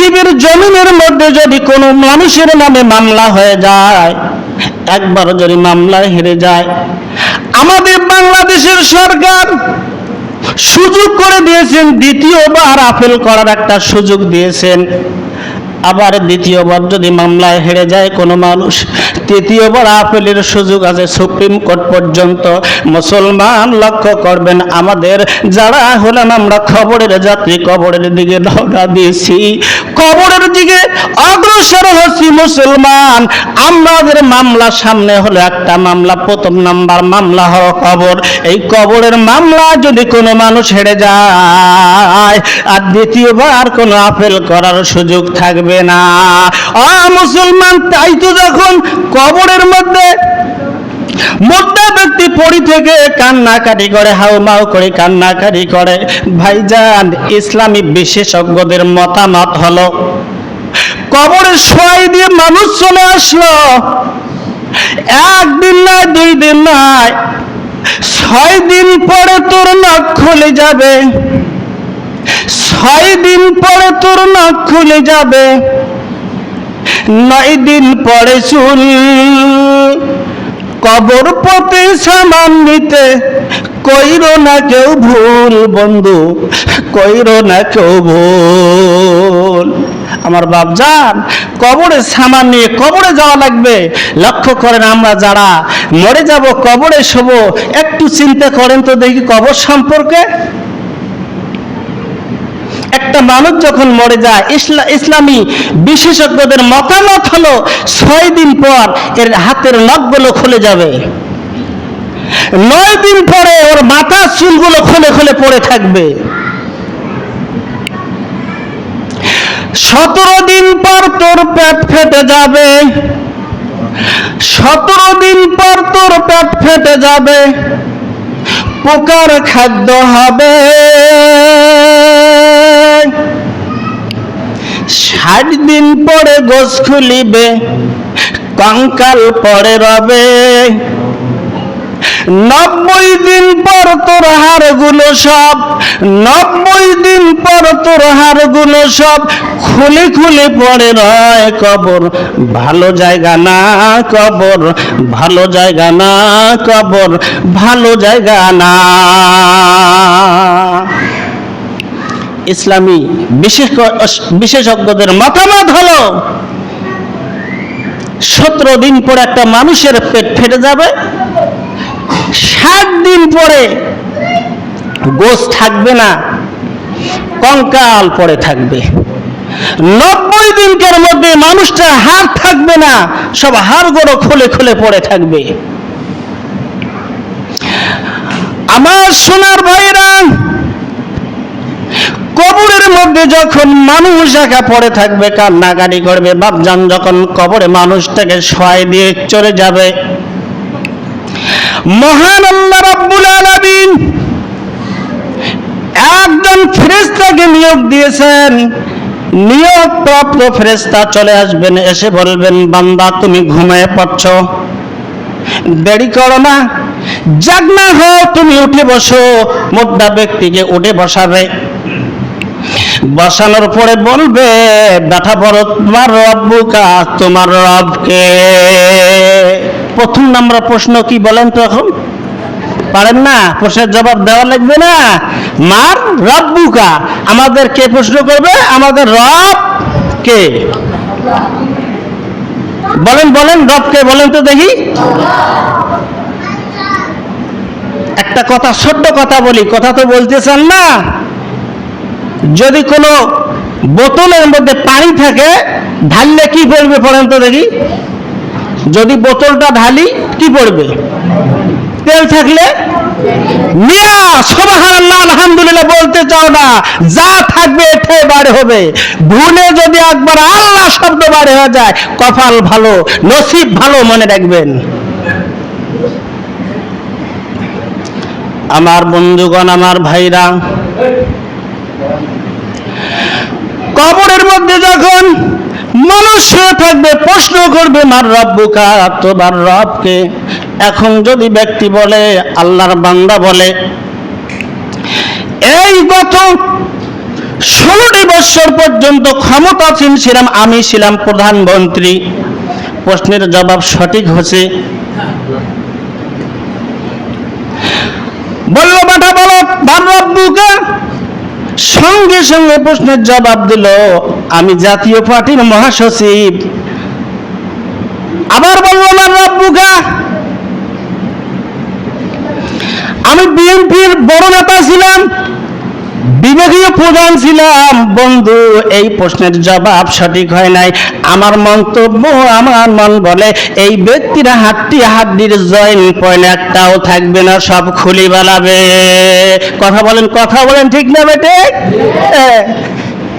পৃথিবীর জমিনের মধ্যে যদি কোনো মানুষের নামে মামলা হয়ে যায়, একবার যদি মামলায় হেরে যায়, আমাদের বাংলাদেশের সরকার সুযোগ করে দিয়েছেন, দ্বিতীয়বার আপিল করার একটা সুযোগ দিয়েছেন। আবার দ্বিতীয়বার যদি মামলায় হেরে যায় কোনো মানুষ তৃতীয়বার আপিলের সুযোগ আছে, সুপ্রিম কোর্ট পর্যন্ত। মুসলমান লক্ষ্য করবেন, আমাদের যারা হলাম আমরা খবরের যাত্রী কবরের দিকে রওনা দিয়েছি। কবরের দিকে অগ্রসর হচ্ছি মুসলমান। আমাদের মামলা সামনে হলো একটা মামলা, প্রথম নাম্বার মামলা হলো কবর। এই কবরের মামলা যদি কোনো মানুষ হেরে যায়, আর দ্বিতীয়বার কোনো আপেল করার সুযোগ থাকবে না। অ, মুসলমান, তাই তো যখন কবরের মধ্যে মোটা ব্যক্তি পড়ি থেকে কান্নাকাটি করে, হাউমাউ করে কান্নাকাটি করে। ভাইজান, ইসলামী বিশেষজ্ঞদের মতামত হলো কবরের সোয়াই দিয়ে মানুষ চলে আসলো। একদিন নয়, দুই দিন নয়, ছয় দিন পরে তোর নখ খুলে যাবে। ছয় দিন পরে তোর নখ খুলে যাবে। নয় দিন পরে চুল কবর পথে সামান নিতে কইরো না কেউ ভুল বন্ধু, কইরো না কেউ ভুল। আমার বাপ বাপজান কবরে সামান নিয়ে কবরে যাওয়া লাগবে। লক্ষ্য করেন আমরা যারা মরে যাব, কবরে শোবো, একটু চিন্তা করেন তো দেখি কবর সম্পর্কে। একটা মানুষ যখন মরে যায়, ইসলা ইসলামী বিশেষজ্ঞদের মতামত হলো, ছয় দিন পর এর হাতের নখগুলো খুলে যাবে। নয় দিন পরে ওর মাথার চুলগুলো খুলে খুলে পড়ে থাকবে। সতেরো দিন পর তোর পেট ফেটে যাবে। সতেরো দিন পর তোর পেট ফেটে যাবে। পোকার খাদ্য হবে। ষাট দিন পরে গোস খুলিবে, কঙ্কাল পরে রবে। নব্বই দিন পর তোর হাড়গুলো সব, নব্বই দিন পর তোর হাড়গুলো সব খুলে খুলে পড়ে রয় কবর। ভালো জায়গা না কবর, ভালো জায়গা না কবর, ভালো জায়গা না। ইসলামী বিশেষ বিশেষজ্ঞদের মতামত হলো, সতেরো দিন পরে একটা মানুষের পেট ফেটে যাবে ষাট দিন পরে গোস থাকবে না, কঙ্কাল পরে থাকবে। নব্বই দিনকের মধ্যে মানুষটা হাড় থাকবে না, সব হাড়গুলো খুলে খুলে পড়ে থাকবে। আমার সোনার ভাইরা, কবরের মধ্যে যখন মানুষ একা পড়ে থাকবে, কান্নাকাটি করবে, বাপজান যখন কবরে মানুষটাকে শয় দিয়ে চলে যাবে মহান আল্লাহ রাব্বুল আলামিন একজন ফেরেশতাকে নিয়োগ দিয়েছেন। নিয়োগ প্রাপ্ত ফেরেশতা চলে আসবেন, এসে বলবেন, বান্দা, তুমি ঘুমায় পড়ছ। দেরি করো না। জাগ না হও তুমি উঠে বসো। মোদ্দা ব্যক্তিকে উঠে বসাবে। বসানোর পরে বলবে, ব্যথা বড় তোমার রব্বুকা তোমার রবকে। প্রথম নম্বর প্রশ্ন কি বলেন তো এখন? পারেন না? প্রশ্নের জবাব দেওয়া লাগবে না। মার রব্বুকা আমাদের কে প্রশ্ন করবে? আমাদের রব কে? বলেন বলেন, রব কে? বলেন তো দেখি। একটা কথা, ছোট্ট কথা বলি, কথা তো বলতেছেন না। যদি কোনো বোতলের মধ্যে পানি থাকে, ঢাললে কি পড়বে পড়েন তো দেখি। যদি বোতলটা ঢালি, কি পড়বে? তেল থাকলে? মিয়া সবাহার আল্লাহ আলহামদুলিল্লাহ বলতে চাও না। যা থাকবে এঠে বাড়ে হবে। ভুলে যদি একবার আল্লাহ শব্দ বাড়ে হয়ে যায়, কপাল ভালো, নসিব ভালো মনে রাখবেন। আমার বন্ধুগণ, আমার ভাইরা, কবরের মধ্যে যখন মানুষ শুয়ে থাকবে, প্রশ্ন করবে, মার রব্বুকা তোমার রবকে? এখন যদি ব্যক্তি বলে, আল্লাহর বান্দা বলে, এই গত ষোলোটি বছর পর্যন্ত ক্ষমতাসীন ছিলাম, আমি ছিলাম প্রধানমন্ত্রী। প্রশ্নের জবাব সঠিক হচ্ছে। বলল, বাটা বলো বার রব্বুকে সঙ্গে সঙ্গে প্রশ্নের জবাব দিল, আমি জাতীয় পার্টির মহাসচিব। আবার বলল আমার রব্বুকা আমি বিএনপির বড় নেতা ছিলাম। বিভাগীয় প্রধান ছিলাম বন্ধু এই প্রশ্নের জবাব সঠিক হয় নাই আমার মন্তব্য আমার মন বলে এই ব্যক্তিরা হাড্ডি হাড্ডির জয়েন পয়েন্ট একটাও থাকবে না সব খুলি বেলাবে কথা বলেন কথা বলেন ঠিক না বেটে হ্যাঁ।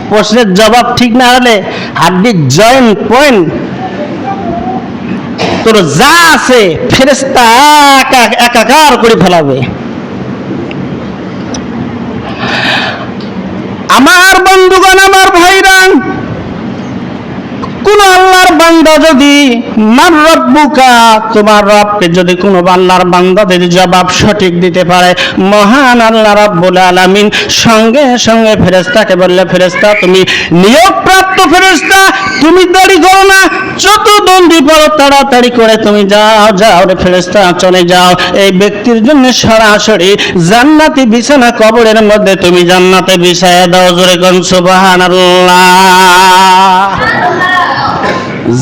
প্রশ্নের জবাব ঠিক না হলে হাড্ডির জয়েন পয়েন্ট তোর যা আছে ফেরেস্তা একা- একাকার করে ফেলাবে আমার বন্ধুগণ, আমার ভাইরা, কোন আল্লাহর বান্দা যদি, মার রব্বুকা, তোমার রবকে যদি কোন আল্লাহর বান্দাদের জবাব সঠিক দিতে পারে, মহান আল্লাহ রব্বুল আলামিন সঙ্গে সঙ্গে ফেরেস্তাকে বললে ফেরেস্তা তুমি নিয়োগপ্রাপ্ত ফেরেস্তা তুমি দেরি করো না যত দণ্ডি পড়ো, তাড়াতাড়ি করে তুমি যাও যাও রে ফেরেস্তা চলে যাও। এই ব্যক্তির জন্য সরাসরি জান্নাতি বিছানা কবরের মধ্যে তুমি জান্নাতে বিছায় দাও, জোরে সুবহানাল্লাহ।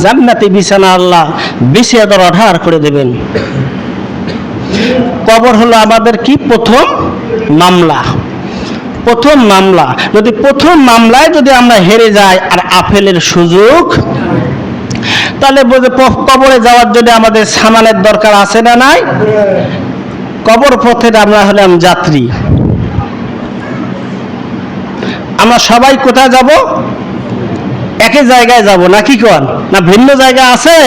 জান্নাতি বিছানা আল্লাহ বিছিয়ে দর অঢার করে দেবেন। কবর হলো আমাদের কি? প্রথম মামলা। প্রথম মামলা। যদি প্রথম মামলায় যদি আমরা হেরে যাই, আর আপেলের সুযোগ তাহলে কবরে যাওয়ার জন্য আমাদের সামানের দরকার আছে না নাই? কবর পথের আমরা হলাম যাত্রী। আমরা সবাই কোথায় যাব? একই জায়গায় যাব, না কি কন? না ভিন্ন জায়গা আছে?